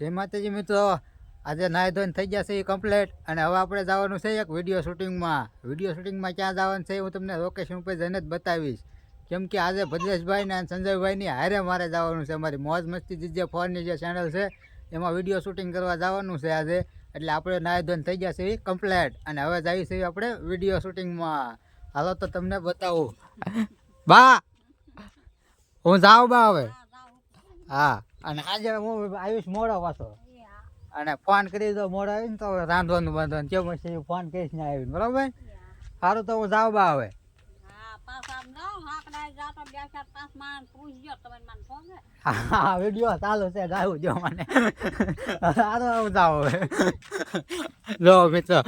જય માતાજી મિત્રો. આજે નાય ધોઈને થઈ ગયા છે એ કમ્પ્લીટ અને હવે આપણે જવાનું છે એક વીડિયો શૂટિંગમાં વીડિયો શૂટિંગમાં ક્યાં જવાનું છે હું તમને લોકેશન ઉપર જઈને જ બતાવીશ. કેમ કે આજે ભદ્રેશભાઈને અને સંજયભાઈની હારે મારે જવાનું છે. અમારી મોજ મસ્તી જે ફોનની જે ચેનલ છે, એમાં વીડિયો શૂટિંગ કરવા જવાનું છે આજે. એટલે આપણે નાય ધોઈને થઈ ગયા છે એ કમ્પ્લીટ અને હવે જઈએ છીએ આપણે વીડિયો શૂટિંગમાં હાલો તો તમને બતાવું. બા! હું જાઉં બા હવે? હા. અને આજે હું આવીશ મોડો પાછો. અને ફોન કરી દો મોડો આવીને તો રાંધવાનું બાંધવાનું. કેમ હશે ફોન કરીશ ને આવીને. બરાબર? સારું તો હું જાઉં બા હવે. હા વીડિયો ચાલુ છે ગાવું જો મને. સારું આવું જાવ હવે. જો મિત્ર.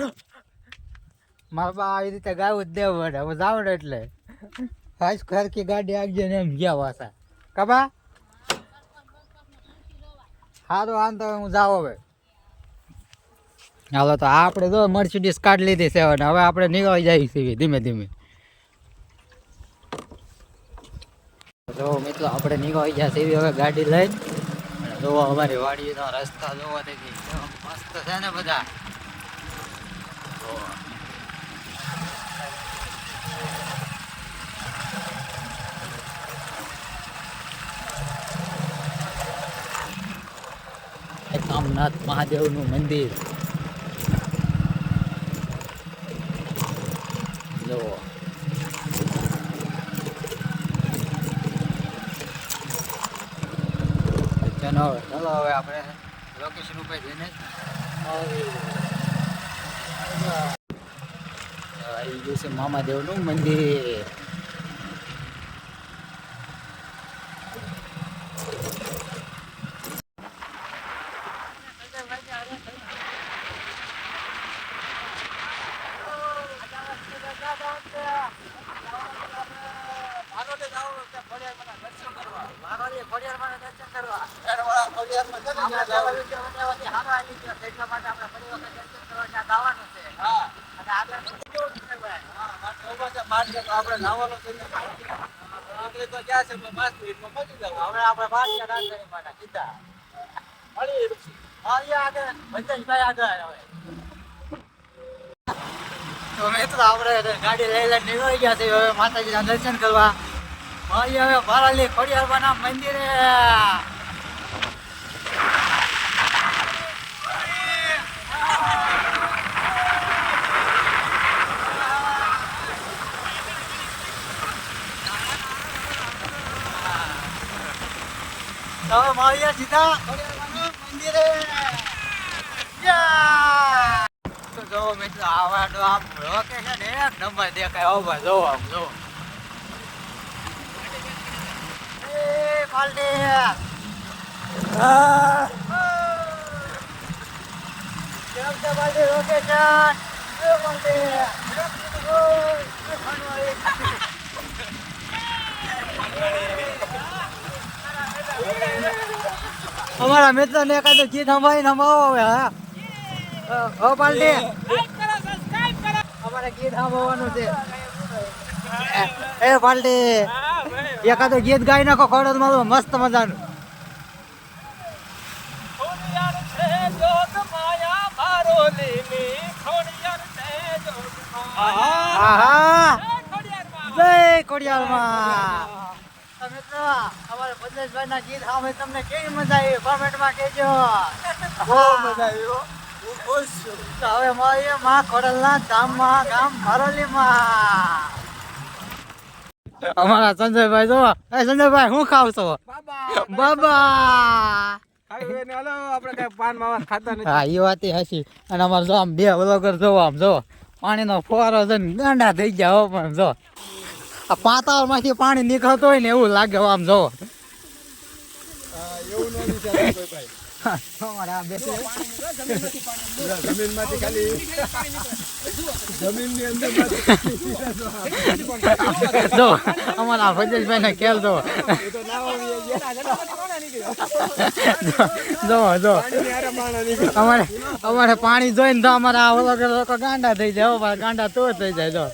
મારા બા આવી રીતે ગાવું જ દેવું પડે. હું જાઉં ને એટલે. હાઈસ ખરકી ગાડી આગજે ને એમ ગયા પાછા. કબા સારું આમ તો હું જાઉં હવે. હાલો તો આપણે જો મર્સિડીસ કાઢ લીધી છે હવે આપણે નીકળી જઈએ છીએ ધીમે ધીમે. જો મિત્રો, આપણે નીકળી ગયા છીએ હવે ગાડી લઈને. જોવો અમારી વાડીનો રસ્તા જોવો દેખી. મસ્ત છે ને બધા. જોવો. કામનાથ મહાદેવનું મંદિર. જુઓ ચાલો ચાલો હવે આપણે લોકેશન ઉપર જઈને. આવી ગયું છે મામાદેવનું મંદિર. ગાડી લઈ લઈને નીકળી ગયા છે હવે માતાજીના દર્શન કરવા. અહીં હવે ભરાલી ખોડિયારબાના મંદિરે તો હવે મળીએ સીધા મંદિરે! તો જો મિત્રો આવવાનું આમ લોકેશન એક નંબર દેખાય ભાઈ જો આમ જો એ પાલટી આ! છે પાલટી લોકેશન એ પાલટી ઓય, એ ફાનવાળી. અમારા મિત્ર ને એકાદું ગીત સંભાળી સંભાવો હવે હા. હો પાલટી. અમારે ગીત સાંભળવાનું છે. એ પાલટી એકાદો ગીત ગાઈ નાખો ખોડો મારું મસ્ત મજાનું. આહા. જય ખોડિયારમાં તો અમારે ભદ્રેશભાઈ ના ગીત સાંભળી તમને કેવી મજા આવી કોમેન્ટમાં કહેજો. બહુ મજા આવી તો હવે મળીએ માં ખોડલના ધામમાં ગામ ભરોલીમાં. અમારા સંજયભાઈ જો એ સંજયભાઈ હું ખાવ છો? બાબા. હા એ વાત હસી અને અમારે જો આમ બે વલોગર જો આમ જો. પાણીનો ફુવારો છે ને ગાંડા થઈ ગયા હો પણ જો. આ પાતાળમાંથી પાણી નીકળતો હોય ને એવું લાગે આમ જો અમારે જો ભજેશભાઈ ને ખેલ જો જો જો. અમારે અમારે પાણી જોઈને તો અમારા લોકો ગાંડા થઈ જાય હો ભાઈ ગાંડા તો થઈ જાય જો.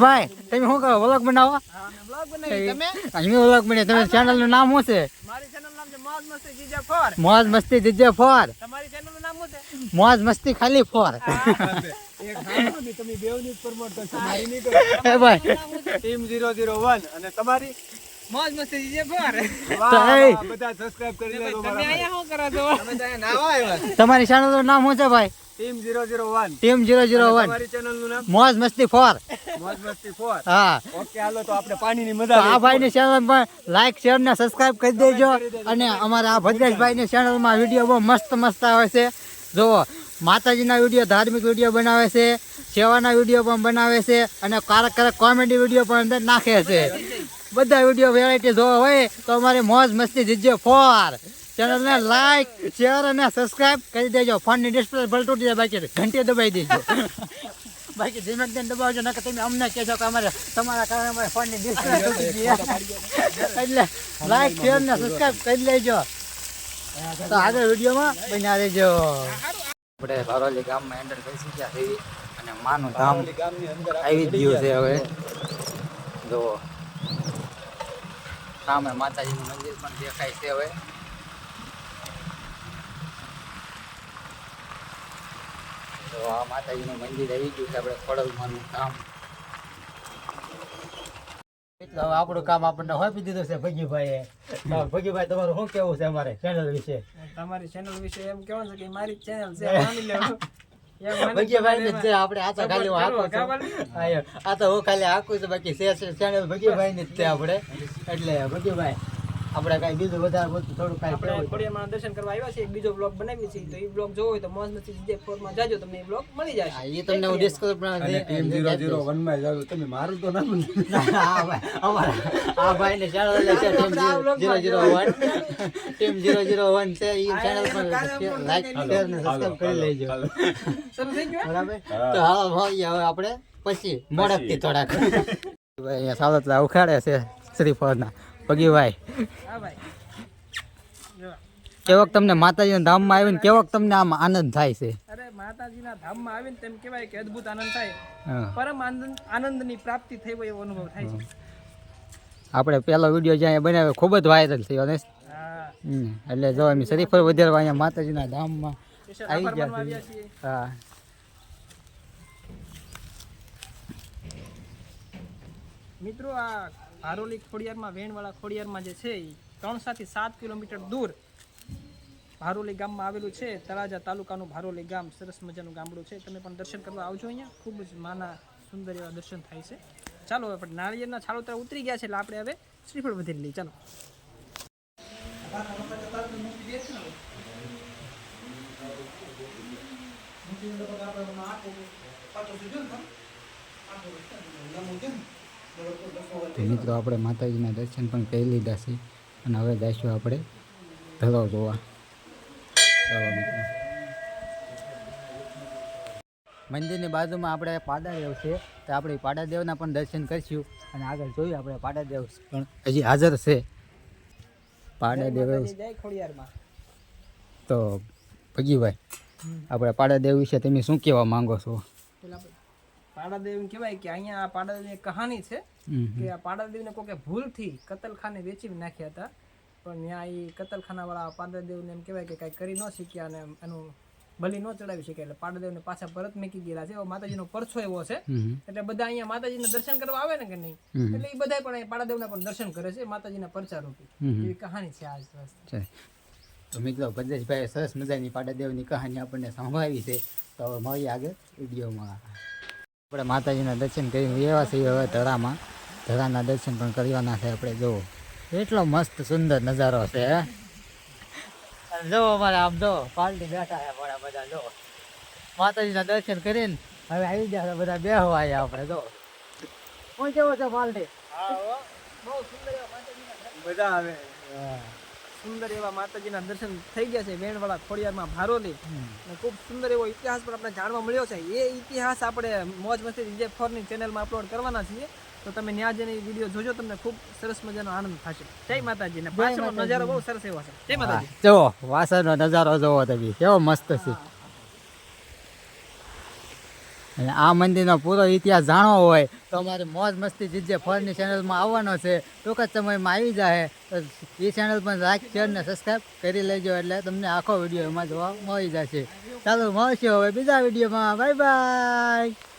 ભાઈ તમે શું કરો વ્લોગ બનાવો? બ્લોગ બનાવી તમે અહીં વ્લોગ બને તમે ચેનલનું નામ શું છે? મારી ચેનલ નામ છે મોજ મસ્તી જીજા ફોર. મોજ મસ્તી જીજે ફોર. તમારી ચેનલનું નામ શું છે મોજ મસ્તી ખાલી ફોર. એક સાંભળો ને તમે બેવની પ્રમોટ કરશો મારી નહીં કરો એ ભાઈ. ટીમ 001 અને તમારી મોજ મસ્તી જીજા ફોર તમારી ચેનલનું નામ શું છે ભાઈ? Team 001 team zero zero one તમારી ચેનલનું નામ? મોજ મસ્તી ફોર. મોજ મસ્તી 4 હા. ઓકે હાલો તો આપણે પાણી ની મજા આ ભાઈની ચેનલ પણ લાઈક શેર ને સબસ્ક્રાઇબ કરી દેજો. અને અમારા આ ભદ્રેશભાઈની ચેનલમાં વીડિયો બહુ મસ્ત મસ્ત આવે છે. જુઓ માતાજીના વીડિયો ધાર્મિક વીડિયો બનાવે છે. સેવાના વીડિયો પણ બનાવે છે. અને કારક કારક કોમેડી વીડિયો પણ અંદર નાખે છે. બધા વીડિયો વેરાયટી જોવા હોય તો અમારે મોજ મસ્તી જીજે ફોર. ચેનલને લાઈક શેર અને સબસ્ક્રાઇબ કરી દેજો. ફોનની ડિસ્પ્લે ભલ તૂટી જાય બાકી ઘંટી દબાઈ દેજો. બાકી ધીમે ધીમે દબાવજો નકર તમે અમને કહેજો કે અમારે તમારા કારણે અમારે ફોનની ડિસ્પ્લે તૂટી ગઈ એટલે લાઈક શેર ને સબસ્ક્રાઇબ કરી લેજો. તો આગળ વિડીયોમાં બન્યા રહેજો. આપણે ભારોલી ગામમાં એન્ટર બેસી ગયા છે અને માનું ધામ આવી જ ગયું છે હવે. જુઓ સામે માતાજીનું મંદિર પણ દેખાય છે હવે. તો આ માતાજીનું મંદિર આવી ગયું છે આપણે ખોડલમાનું કામ. હવે આપણું કામ આપણને હોપી દીધું છે ભગીભાઈએ. ભગીભાઈ તમારું શું કેવું છે અમારે ચેનલ વિશે? તમારી ચેનલ વિશે એમ કેવું છે કે મારી ચેનલ છે માની લેવું ભગીભાઈ છે આપણે આ તો ખાલી હું આખું કરવો, આ તો હું ખાલી આખું છું બાકી ચેનલ ભગીભાઈ ની જ છે આપણે. એટલે ભગીભાઈ આપણે કઈ બીજું વધારે બધું થોડું કઈ આપણે કહેવું. દર્શન કરવા આવ્યા છે એક બીજો બ્લોગ બનાવી છે તો એ બ્લોગ જોવો હોય તો મોજ મસ્તી જે ફોરમાં જાજો તમને એ બ્લોગ મળી જશે. હા, એ તમને હું ડિસ્કસ તમે મારું તો નામ આ ભાઈ ને ચેનલ છે team zero zero one team zero zero one છે એ ચેનલ પર લાઈક શેર ને સબસ્ક્રાઇબ કરી લેજો. શરૂ થઈ ગયું? બરાબર? તો હાલો હવે આપણે પછી મોડકથી થોડાક. ભાઈ અહીંયા સાવતલા ઉખાડે છે શ્રીફળના. પગીભાઈ કેવોક તમને માતાજીના ધામમાં આવીને કેવોક તમને આમ આનંદ થાય છે? અરે માતાજીના ધામમાં આવીને તેમ કહેવાય કે અદ્ભુત આનંદ થાય. પરમ આનંદ આનંદની પ્રાપ્તિ થઈ હોય એવો અનુભવ થાય છે. આપણે પહેલો વીડિયો જ્યાં બનાવ્યો ખૂબ જ વાયરલ થયો ને. એટલે જો અમે શરીફ વધારવા અહીંયા માતાજીના ધામમાં માં આવી ગયા છીએ. હા. મિત્રો આ ભારોલી ખોડિયારમાં, વેણવાળા ખોડિયારમાં જે છે એ ત્રણસાથી સાત કિલોમીટર દૂર ભારોલી ગામમાં આવેલું છે. તળાજા તાલુકાનું ભારોલી ગામ, સરસ મજાનું ગામડું છે. તમે પણ દર્શન કરવા આવજો અહીંયા. ખૂબ જ માના સુંદર એવા દર્શન થાય છે. ચાલો હવે પણ નાળિયેરના છાળોતરા ઉતરી ગયા છે એટલે આપણે હવે શ્રીફળ વધી લઈએ. ચાલો. તો મિત્રો આપણે માતાજીના દર્શન પણ કરી લીધા છે અને હવે જઈશું આપણે ધરો જોવા મંદિરની બાજુમાં આપણે પાડાદેવ છે તો આપણે પાડાદેવના પણ દર્શન કરીશું અને આગળ જોયું આપણે પાડાદેવ પણ હજી હાજર છે. પાડાદેવ તો ભગીભાઈ આપણે પાડાદેવ વિશે તમે શું કહેવા માંગો છો? પાડાદેવ એમ કહેવાય કે અહીંયા આ પાડાદેવની કહાની છે કે આ પાડાદેવને કોકે ભૂલથી કતલખાને વેચી નાખ્યા હતા. પણ ત્યાં એ કતલખાનાવાળા પાડાદેવને એમ કહેવાય કે કાંઈ કરી ન શીખ્યા અને એનું બલી ન ચડાવી શક્યા. એટલે પાડાદેવને પાછા પરત મેકી ગયેલા છે. એવો માતાજીનો પરછો એવો છે. એટલે બધા અહીંયા માતાજીના દર્શન કરવા આવે ને કે નહીં? એટલે એ બધા પણ પાડાદેવના પણ દર્શન કરે છે. માતાજીના પરચા રૂપી. એવી કહાની છે આ તો મિત્રો ભદ્રેશભાઈ સરસ મજાની પાડાદેવની કહાની આપણને સંભળાવી છે. તો મળીએ આગળ વિડીયોમાં. આપણે માતાજીના દર્શન કરી એવા છીએ હવે ધરામાં ધરાના દર્શન પણ કરવાના છે આપણે જુઓ. એટલો મસ્ત સુંદર નજારો છે જો અમારે આમ જો પાલટી બેઠા છે બડા બધા જો માતાજીના દર્શન કરીને હવે આવી ગયા બધા બેહવા આવ્યા આપણે જો શું કેવો છે પાલટી? બહુ સુંદર મજા આવે. સુંદર એવા માતાજીના દર્શન થઈ ગયા છે વેણવાળા ખોડિયારમાં ભારોલી. અને ખૂબ સુંદર એવો ઇતિહાસ પણ આપણે જાણવા મળ્યો છે. એ ઇતિહાસ આપણે મોજ મસ્તી વિજય ફોરની ચેનલમાં અપલોડ કરવાના છીએ. તો તમે ત્યાં જઈને વીડિયો જોજો તમને ખૂબ સરસ મજાનો આનંદ થશે. જય માતાજી ને પાછળનો નજારો બહુ સરસ એવો છે. જય માતાજી. જો વાસણનો નજારો જોવો તમે. કેવો મસ્ત છે. અને આ મંદિરનો પૂરો ઇતિહાસ જાણવો હોય તો અમારી મોજ મસ્તી જીજે ફળની ચેનલમાં આવવાનો છે. ટૂંક જ સમયમાં આવી જાય તો એ ચેનલ પણ લાઈક શેર ને સબસ્ક્રાઈબ કરી લેજો એટલે તમને આખો વીડિયો એમાં જોવા મળી જશે. ચાલો મળશે હવે બીજા વિડીયોમાં. Bye bye